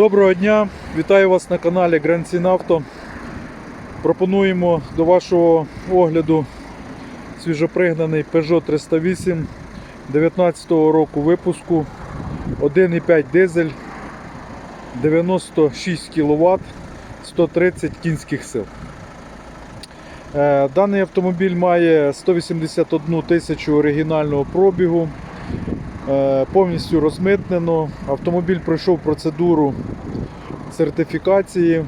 Доброго дня, вітаю вас на каналі Grand Sin Auto. Пропонуємо до вашого огляду свіжопригнаний Peugeot 308 19 року випуску 1,5 дизель 96 кВт 130 кінських сил. Е, Даний автомобіль має 181 тисячу оригінального пробігу. Е, Повністю розмитнено. Автомобіль пройшов процедуру сертифікації.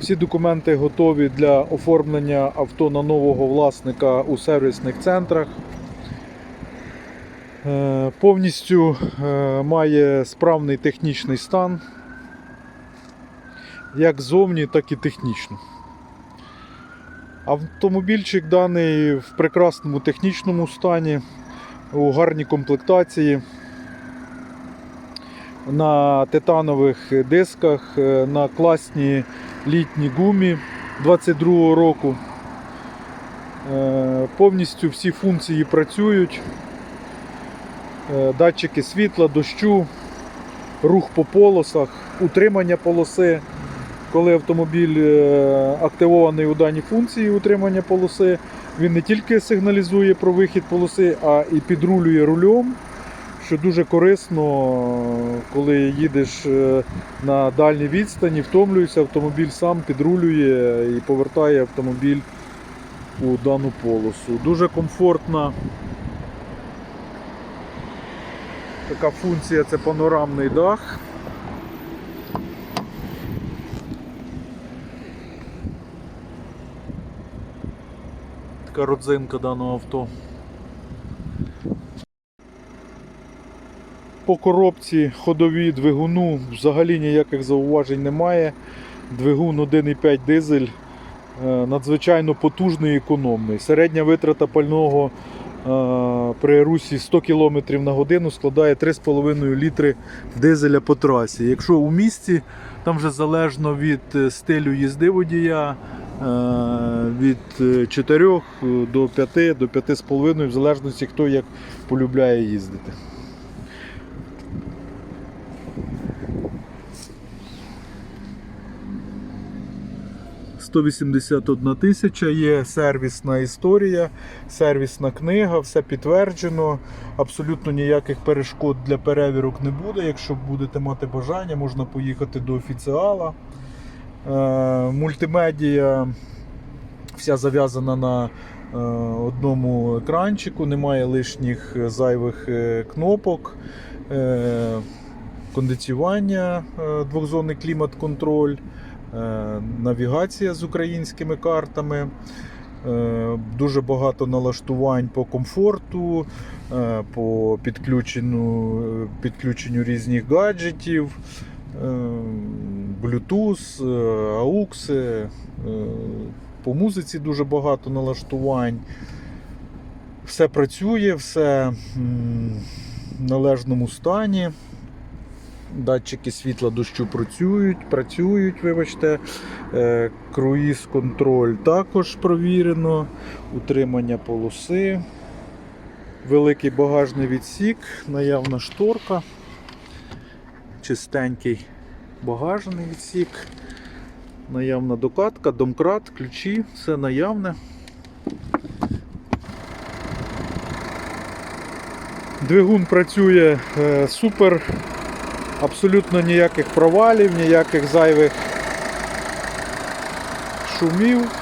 Всі документи готові для оформлення авто на нового власника у сервісних центрах. Е, Повністю е, має справний технічний стан, як зовні, так і технічно. Автомобільчик даний в прекрасному технічному стані, у гарній комплектації. На титанових дисках, е, на класній літній гумі 22 року. Е, Повністю всі функції працюють. Е, Датчики світла, дощу, рух по полосах, утримання полоси. Коли автомобіль активований у даній функції утримання полоси, він не тільки сигналізує про вихід полоси, а і підрулює рульом, що дуже корисно, коли їдеш е, на дальній відстані, втомлюєшся, автомобіль сам підрулює і повертає автомобіль у дану полосу. Дуже комфортна. Така функція це панорамний дах. Така родзинка даного авто. По коробці ходові двигуну взагалі ніяких зауважень немає. Двигун 1,5 дизель е, надзвичайно потужний і економний. Середня витрата пального е, при русі 100 км на годину складає 3,5 літри дизеля по трасі. Якщо у місті, там вже залежно від е, стилю їзди водія, від 4 до 5 до 5,5, в залежності хто як полюбляє їздити. «181 тисяча є сервісна історія, сервісна книга, все підтверджено. Абсолютно ніяких перешкод для перевірок не буде. Якщо будете мати бажання, можна поїхати до офіціала. Е, Мультимедія вся зав'язана на е, одному екранчику, немає лишніх зайвих е, кнопок, кондиціювання, двохзонний клімат-контроль, навігація з українськими картами. Дуже багато налаштувань по комфорту, по підключенню, підключенню різних гаджетів, Bluetooth, е, AUX, е, по музиці дуже багато налаштувань. Все працює, все в належному стані. Датчики світла дощу працюють, працюють, вибачте. Е, Круїз контроль також провірено. Утримання полоси. Великий багажний відсік, наявна шторка. Чистенький багажний відсік. Наявна докатка, домкрат, ключі, все наявне. Двигун працює е, супер, абсолютно ніяких провалів, ніяких зайвих шумів.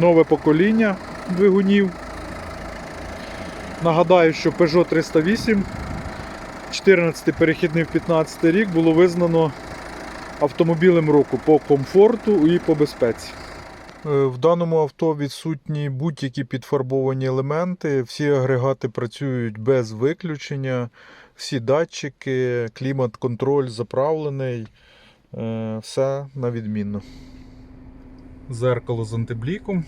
Нове покоління двигунів. Нагадаю, що Peugeot 308 14 перехідний в 15 рік було визнано автомобілем року по комфорту і по безпеці. Е, В даному авто відсутні будь-які підфарбовані елементи, всі агрегати працюють без виключення, всі датчики, клімат-контроль заправлений, е, все на відмінно. Зеркало з антибліком,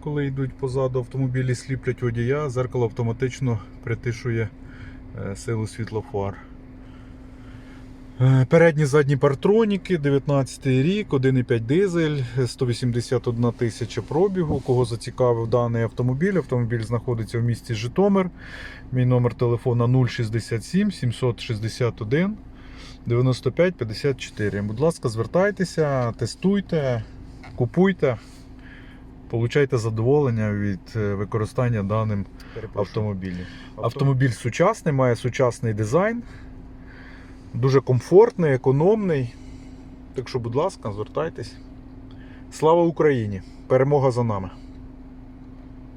коли йдуть позаду автомобілі, сліплять водія, зеркало автоматично притишує е, силу світлофар. Е, Передні задні партроніки, 19 рік, 1,5 дизель, 181 тисяча пробігу. Кого зацікавив даний автомобіль? Автомобіль знаходиться в місті Житомир. Мій номер телефона 067 761 95 54. Будь ласка, звертайтеся, тестуйте, купуйте, получайте задоволення від е, використання даним автомобілем. Автомобіль сучасний, має сучасний дизайн, дуже комфортний, економний. Так що, будь ласка, звертайтесь. Слава Україні! Перемога за нами!